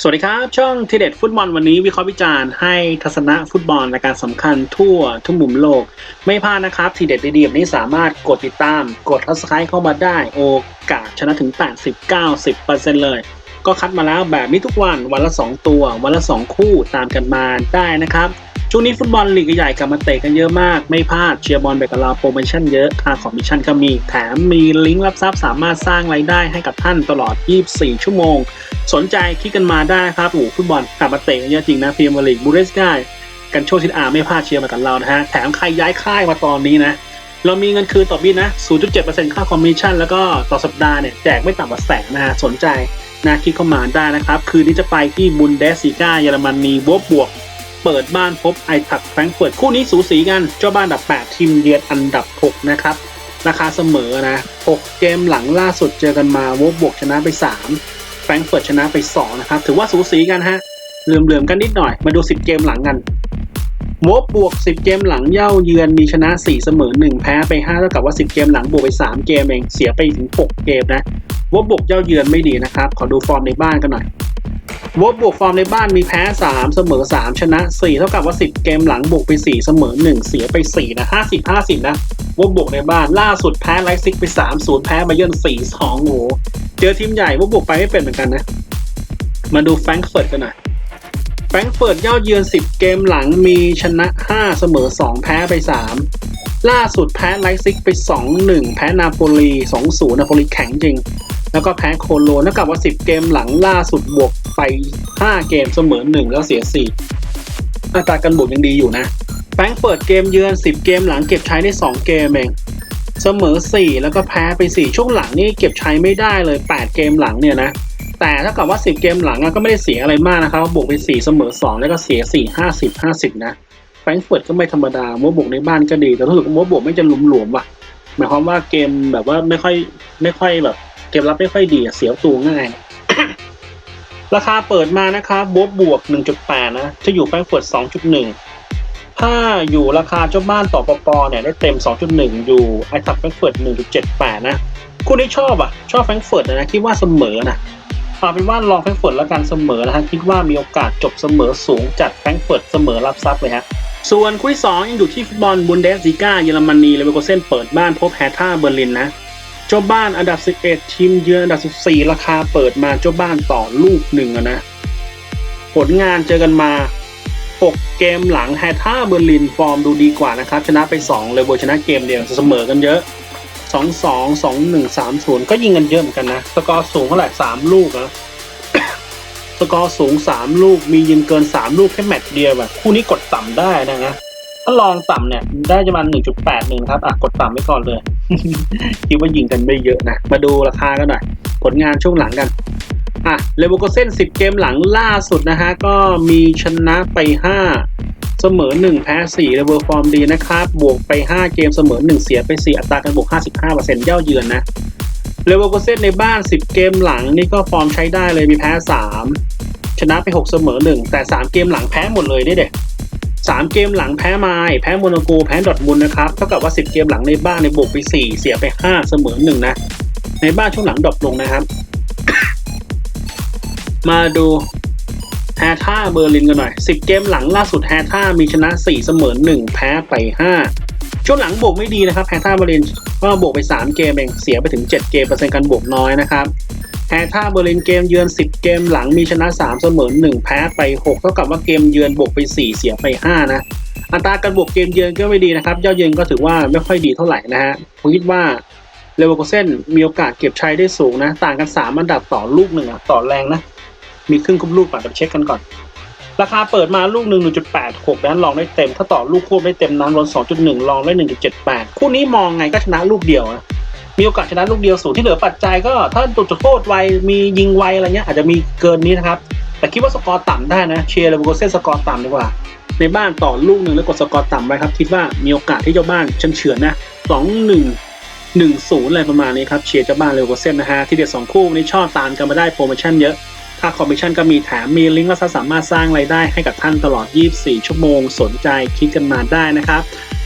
สวัสดีครับ ช่องทีเด็ดฟุตบอลวันนี้วิเคราะห์วิจารณ์ให้ทัศนะฟุตบอลในการสำคัญทั่วทุกมุมโลก ไม่พลาดนะครับ ทีเด็ดดีๆแบบนี้สามารถกดติดตาม กด subscribe เข้ามาได้ โอกาสชนะถึง 80-90%เลย ก็คัดมาแล้วแบบนี้ทุกวันวันละ 2 ตัว วันละ 2 คู่ตามกันมาได้นะครับช่วงนี้ฟุตบอลลีกใหญ่กลับมาเตะกันเยอะมาก ไม่พลาดเชียร์บอลไปกับเราโปรโมชั่นเยอะค่าคอมมิชชั่นก็มี แถมมีลิงก์รับทรัพย์สามารถสร้างรายได้ให้กับท่านตลอด 24 ชั่วโมง สนใจคลิกกันมาได้ครับโอ้ฟุตบอลกลับมาเตะเยอะจริงนะพรีเมียร์ลีกบูเรสกากันโชทิดอาไม่พลาดเชียร์มากับเรานะฮะ แถมใครย้ายค่ายมาตอนนี้นะ เรามีเงินคืนต่อบินนะ 0.7%ค่าคอมมิชชั่น แล้วก็ต่อสัปดาห์เนี่ย แจกไม่ต่ำกว่าแสนนะฮะ สนใจนะคลิกเข้ามาได้นะครับ คืนนี้จะไปที่บุนเดสซิก้าเยอรมนีวกบวก เปิดบ้านพบไอทักแฟรงเฟิร์ตคู่นี้สูสีกัน เจ้าบ้านอันดับ 8 ทีมเยือนอันดับ 6 นะครับ ราคาเสมอนะ 6 เกมหลังล่าสุดเจอกันมาวบบวกชนะไป 3 แฟรงก์เฟิร์ตชนะไป2นะครับถือว่าสูสีกันฮะเหลื่อมๆกันนิดหน่อย มาดู 10 เกมหลังกันวบบวก 10 เกมหลังเย่าเยือนมีชนะ 4 เสมอ 1 แพ้ไป5เท่ากับว่า 10 เกมหลังบวกไป 3 เกมเองเสียไปถึง 6 เกมนะวบบวกเย่าเยือนไม่ดีนะครับ ขอดูฟอร์มในบ้านกันหน่อยวบบวกฟอร์มในบ้านมีแพ้ 3 เสมอ 3 ชนะ 4 เท่ากับว่า 10 เกมหลังบวกไป 4 เสมอ 1 เสียไป 4 นะ 50 50 นะวบบวกในบ้านล่าสุดแพ้ไลซิกไป 3 0 แพ้บาเยิร์น4 2โอ้โห เจอทีมใหญ่วบบวกไปไม่เป็นเหมือนกันนะ มาดูแฟรงก์เฟิร์ตกันหน่อยแฟรงก์เฟิร์ตเย่าเยือน 10 เกมหลังมีชนะ 5 เสมอ 2 แพ้ไป 3 ล่าสุดแพ้ไลซิกไป 2-1 แพ้นาโปลี 2-0 นาโปลีแข็งจริง แล้วก็แพ้โคโลนเท่ากับว่า 10 เกมหลังล่าสุดบวกไป 5 เกมเสมอ 1 แล้วเสีย 4 อัตราการบวกยังดีอยู่นะแฟรงก์เฟิร์ตเกมเยือน 10 เกมหลังเก็บใช้ได้ 2 เกมเอง เสมอ 4 แล้วก็แพ้ไป 4 ช่วงหลังนี่เก็บใช้ไม่ได้เลย 8 เกมหลังเนี่ยนะ แต่ถ้ากับว่า 10 เกมหลังก็ไม่ได้เสียอะไรมากนะครับบวกไป 4 เสมอ 2 แล้วก็เสีย 4 50 50 นะแฟรงก์เฟิร์ตก็ไม่ธรรมดามัวบวกในบ้านก็ดี แต่รู้สึกว่ามัวบวกไม่จะหลวมๆว่ะหมายความว่าเกมแบบว่าไม่ค่อยไม่ค่อยแบบ เกมรับไม่ค่อยดีเสียประตูง่าย ราคาเปิดมานะครับบวกบวก 1.8 นะจะอยู่แฟรงก์เฟิร์ต2.1 ถ้าอยู่ราคาเจ้าบ้านต่อปปเนี่ยได้เต็ม 2.1 อยู่ไอทับแฟรงเฟิร์ต1.78 นะคู่นี้ชอบอะ ชอบแฟรงเฟิร์ตนะคิดว่าเสมอนะเอาเป็นว่าลองแฟรงเฟิร์ตแล้วกันเสมอนะฮะคิดว่ามีโอกาสจบเสมอสูงจัดแฟรงเฟิร์ตเสมอรับทรัพย์เลยฮะส่วนคู่ที่สองยังอยู่ที่ฟุตบอลบุนเดสซิก้าเยอรมนีเลเวอร์โกเซนเปิดบ้านพบแฮท่าเบอร์ลินนะเจ้าบ้านอันดับ 11 ทีมเยือนอันดับ 14 ราคาเปิดมาเจ้าบ้านต่อลูกหนึ่งนะผลงานเจอกันมา 6 เกมหลังแฮท่าเบอร์ลินฟอร์มดูดีกว่านะครับ ชนะไป 2 เลยโบชนะเกมเดียวเสมอกันเยอะ 2 2 2 1 3 0 ก็ยิงกันเยอะเหมือนกันนะ สกอร์สูงเท่าไหร่3ลูกนะสกอร์สูง 3 ลูกมียิงเกิน 3 ลูกแค่แมตช์เดียวแบบคู่นี้กดต่ำได้นะนะถ้าลองต่ำเนี่ยได้ประมาณ1.81ครับ อะ กดต่ำไว้ก่อนเลย คิดว่ายิงกันไม่เยอะนะ มาดูราคากันหน่อย ผลงานช่วงหลังกัน อะเลเวอร์โกเซน10 เกมหลังล่าสุดนะฮะ ก็มีชนะไป 5 เสมอ 1 แพ้ 4 เลเวอร์ฟอร์มดีนะครับ บวกไป 5 เกมเสมอ 1 เสียไป 4 อัตราการบวก 55%เย่าเยือนนะเลเวอร์โกเซนในบ้าน 10 เกมหลังนี่ก็ฟอร์มใช้ได้เลยมีแพ้ 3 ชนะไป 6 เสมอ 1 แต่ 3 เกมหลังแพ้หมดเลยนี่เด็สามเกมหลังแพ้ไมล์แพ้โมนโกแพ้ดอทมุนนะครับเท่ากับว่า 10 เกมหลังในบ้านในบวกไป 4 เสียไป 5 เสมอ 1 นะ ในบ้านช่วงหลังดรอปลงนะครับ มาดูแฮท่าเบอร์ลินกันหน่อย 10 เกมหลังล่าสุดแฮท่ามีชนะ 4 เสมอ 1 แพ้ไป 5 ช่วงหลังบวกไม่ดีนะครับแฮท่าเบอร์ลินก็บวกไป 3 เกมเองเสียไปถึง 7 เกมเปอร์เซ็นต์การบวกน้อยนะครับแฮท่าเบอร์ลินเกมเยือน 10 เกมหลังมีชนะ 3 เสมอ 1 แพ้ไป 6 เท่ากับว่าเกมเยือนบวกไป 4 เสียไป 5 นะอัตราการบวกเกมเยือนก็ไม่ดีนะครับยอดเยือนก็ถือว่าไม่ค่อยดีเท่าไหร่นะฮะผมคิดว่าเลเวอร์โกเซนมีโอกาสเก็บชัยได้สูงนะ ต่างกัน 3 อันดับต่อลูกหนึ่งต่อแรงนะ มีครึ่งคุบลูกปัดเช็คกันก่อน ราคาเปิดมาลูกหนึ่ง1.86นั้นลองได้เต็ม ถ้าต่อลูกควบได้เต็มนั้นลด2.1ลองได้1.78คู่นี้มองไงก็ชนะลูกเดียวนะมีโอกาสชนะลูกเดียวสูงที่เหลือปัจจัยก็ถ้าตุดจุดโทษไวมียิงไวอะไรเงี้ยอาจจะมีเกินนี้นะครับ แต่คิดว่าสกอร์ต่ำได้นะเชียร์เลเวอร์โกเซนสกอร์ต่ำดีกว่า ในบ้านต่อลูกหนึ่งแล้วกดสกอร์ต่ำไว้ครับ คิดว่ามีโอกาสที่เจ้าบ้านเฉือนเฉือนนะสองหนึ่งหนึ่งศูนย์อะไรประมาณนี้ครับเชียร์เจ้าบ้านเลเวอร์โกเซนนะฮะที่เด็ดสองคู่นี้ชอบตามกันมาได้โปรโมชั่นเยอะ ค่าคอมมิชชั่นก็มีแถมมีลิงก์และสามารถสร้างรายได้ให้กับท่านตลอด 24 ชั่วโมง สนใจคลิกกันมาได้นะครับ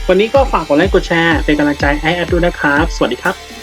วันนี้ก็ฝากกดไลค์กดแชร์เป็นกำลังใจให้แอดด้วยนะครับ สวัสดีครับ